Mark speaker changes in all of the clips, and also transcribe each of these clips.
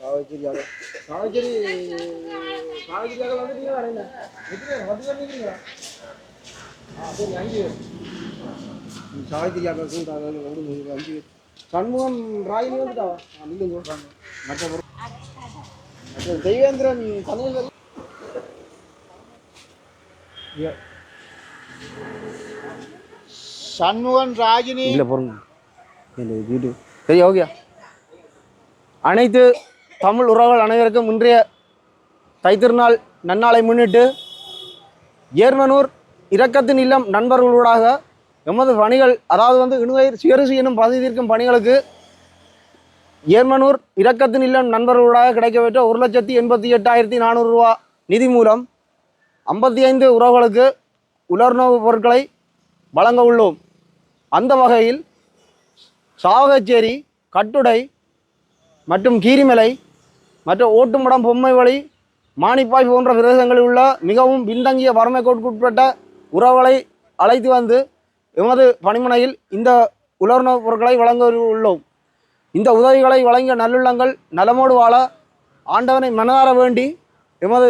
Speaker 1: காவச்சேரியாக காவச்சேரி காவச்சேரியாக வந்துட்டீங்க வரேன் எத்தனை சரி அஞ்சு பேர் வந்து அஞ்சு சண்முகம் ராயினி வந்துட்டா நீங்கள் சொல்கிறாங்க மற்ற மற்ற தெய்வேந்திரன்
Speaker 2: சண்முகன் ராஜினி
Speaker 1: இல்லை பொருங்க இல்லை வீடு? சரி ஓகே அனைத்து தமிழ் உறவுகள் அனைவருக்கும் இன்றைய தைத்திருநாள் நன்னாளை முன்னிட்டு ஏர்மனூர் இரக்கத்தின் இல்லம் நண்பர்களூடாக எமது பணிகள் அதாவது வந்து இணுவயிர் சுயரிசி எனும் பதவி தீர்க்கும் பணிகளுக்கு ஏர்மனூர் இரக்கத்தின் இல்லம் நண்பர்களூடாக கிடைக்கப்பெற்ற ஒரு லட்சத்தி எண்பத்தி எட்டாயிரத்தி நானூறு ரூபா நிதி மூலம் ஐம்பத்தி ஐந்து உறவுகளுக்கு உலர்ணவுப் பொருட்களை வழங்க உள்ளோம். அந்த வகையில் சாவகச்சேரி கட்டுடை மற்றும் கீரிமலை மற்றும் ஓட்டுமடம் பொம்மை வழி மானிப்பாய் போன்ற பிரதேசங்களில் உள்ள மிகவும் பின்தங்கிய வறுமைக்கோட்டுக்குட்பட்ட உறவுகளை அழைத்து வந்து எமது பணிமனையில் இந்த உலர்ணவுப் பொருட்களை வழங்க உள்ளோம் இந்த உதவிகளை வழங்கிய நல்லுள்ளங்கள் நலமோடு வாழ ஆண்டவனை மனதார வேண்டி எமது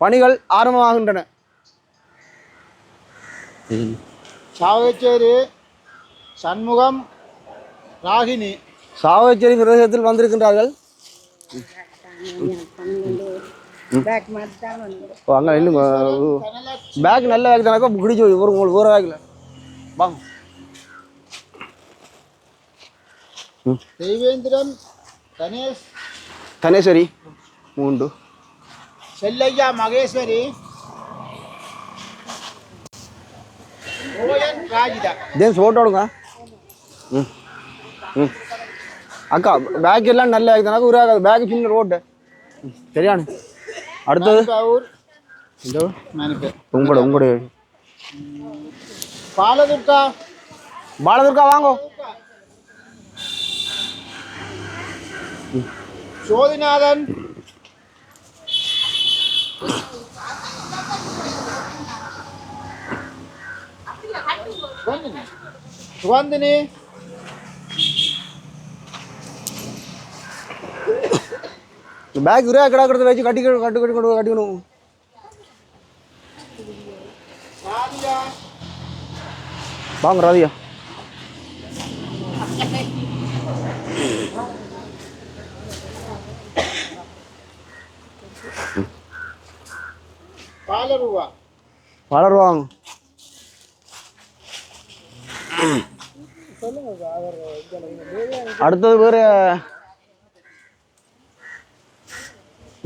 Speaker 1: பணிகள் ஆரம்பமாகின்றன.
Speaker 2: சாவகச்சேரி சண்முகம் ராகினி.
Speaker 1: சாவகச்சேரி பிரதேசத்தில் வந்திருக்கின்றார்கள்.
Speaker 3: பேக் மாதிரி தான் வந்து
Speaker 1: ஓ அங்கே இல்லைங்க பேக் நல்ல பேக் தானக்கா பிடிச்சி ஒரு உங்களுக்கு ஒரு பேக்கில் வாங்க.
Speaker 2: தெய்வேந்திரன் கணேஷ்
Speaker 1: தனேஸ்வரி மூண்டு
Speaker 2: செல்லையா மகேஸ்வரி ராஜிதா.
Speaker 1: தேன் ஃபோட்டோ எடுங்க. ம். ம். அக்கா பேக் எல்லாம் நல்ல பேக் தானக்கா ஒரு பேக் சின்ன ரோட்டு சரியானு. அடுத்தது?
Speaker 2: மணிப்பு
Speaker 1: உங்களோட உங்களோட
Speaker 2: பாலதுர்கா.
Speaker 1: பாலதுர்கா வாங்கோ.
Speaker 2: சோதிநாதன் சுகந்தினி.
Speaker 1: பேக் ஒரே கடை கடத்தை வச்சு கட்டி கட்டு கட்டு கட்டு கட்டிக்கணும். வாங்க ராதியா
Speaker 2: பாலருவா.
Speaker 1: வளர் வாங்க அடுத்தது வேற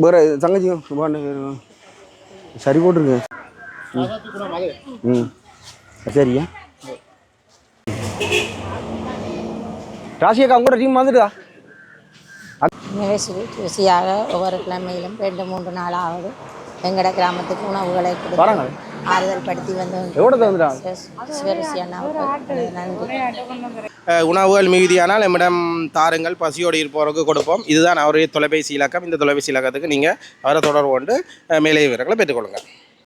Speaker 1: வேற தங்கச்சி வாண்ணே, வேற. சரி போட்டிருக்கு
Speaker 2: ராதாத்திக்குணம் அது
Speaker 1: ம். சரியா ராசியக்கா உங்களோட டீம் வந்துட்டா
Speaker 3: நிகழ்ச்சி ருசியாக ஒவ்வொரு கிழமையிலும் ரெண்டு மூன்று நாள் ஆகுது எங்கட கிராமத்துக்கு உணவுகளை கொடுத்து ஆறுதல் படுத்தி வந்து
Speaker 4: உணவுகள் மிகுதியானால் நம்மிடம் தாருங்கள் பசியோடு இருப்பவருக்கு கொடுப்போம். இதுதான் அவருடைய தொலைபேசி இலக்கம். இந்த தொலைபேசி இலக்கத்துக்கு நீங்கள் அவரை தொடர்பு கொண்டு மேலே விவரங்களை பெற்றுக்கொள்ளுங்கள்